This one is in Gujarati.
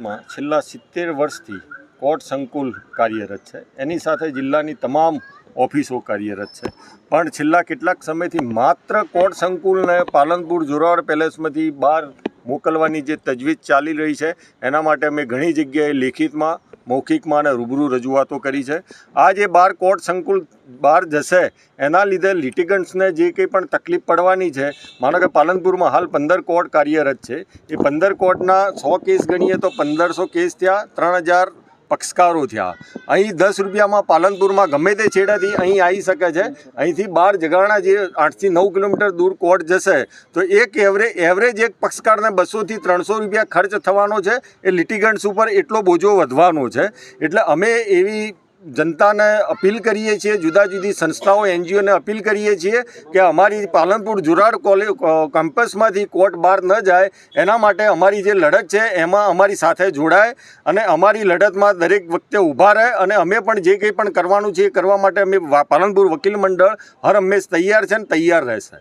માં છેલ્લા સિત્તેર વર્ષથી કોર્ટ સંકુલ કાર્યરત છે. એની સાથે જિલ્લાની તમામ ઓફિસો કાર્યરત છે. પણ છેલ્લા કેટલાક સમયથી માત્ર કોર્ટ સંકુલને પાલનપુર જોરાવર પેલેસમાંથી બહાર મોકલવાની જે તજવીજ ચાલી રહી છે, એના માટે અમે ઘણી જગ્યાએ લેખિતમાં મૌખિકમાં અને રૂબરૂ રજૂઆતો કરી છે. આ જે બાર કોર્ટ સંકુલ બહાર જશે, એના લીધે લિટિગન્ટ્સને જે કંઈ પણ તકલીફ પડવાની છે, માનો કે પાલનપુરમાં હાલ પંદર કોર્ટ કાર્યરત છે. એ પંદર કોર્ટના સો કેસ ગણીએ તો પંદરસો કેસ ત્યાં ત્રણ હજાર પક્ષકારો થયા. અહીં દસ રૂપિયામાં પાલનપુરમાં ગમે તે છેડાથી અહીં આવી શકે છે. અહીંથી બાર જગાણા જે આઠથી નવ કિલોમીટર દૂર કોર્ટ જશે, તો એક એવરેજ એવરેજ એક પક્ષકારને બસોથી ત્રણસો રૂપિયા ખર્ચ થવાનો છે. એ લિટિગન્ટ્સ ઉપર એટલો બોજો વધવાનો છે. એટલે અમે એવી જનતાને અપીલ કરીએ છીએ, જુદા જુદી સંસ્થાઓ, એનજીઓને અપીલ કરીએ છીએ કે અમારી પાલનપુર જુરાડ કોલેજ કેમ્પસમાંથી કોર્ટ બહાર ન જાય. એના માટે અમારી જે લડત છે, એમાં અમારી સાથે જોડાય અને અમારી લડતમાં દરેક વખતે ઊભા રહે અને અમે પણ જે કંઈ પણ કરવાનું છે એ કરવા માટે અમે પાલનપુર વકીલ મંડળ હર હંમેશ તૈયાર છે અને તૈયાર રહેશે.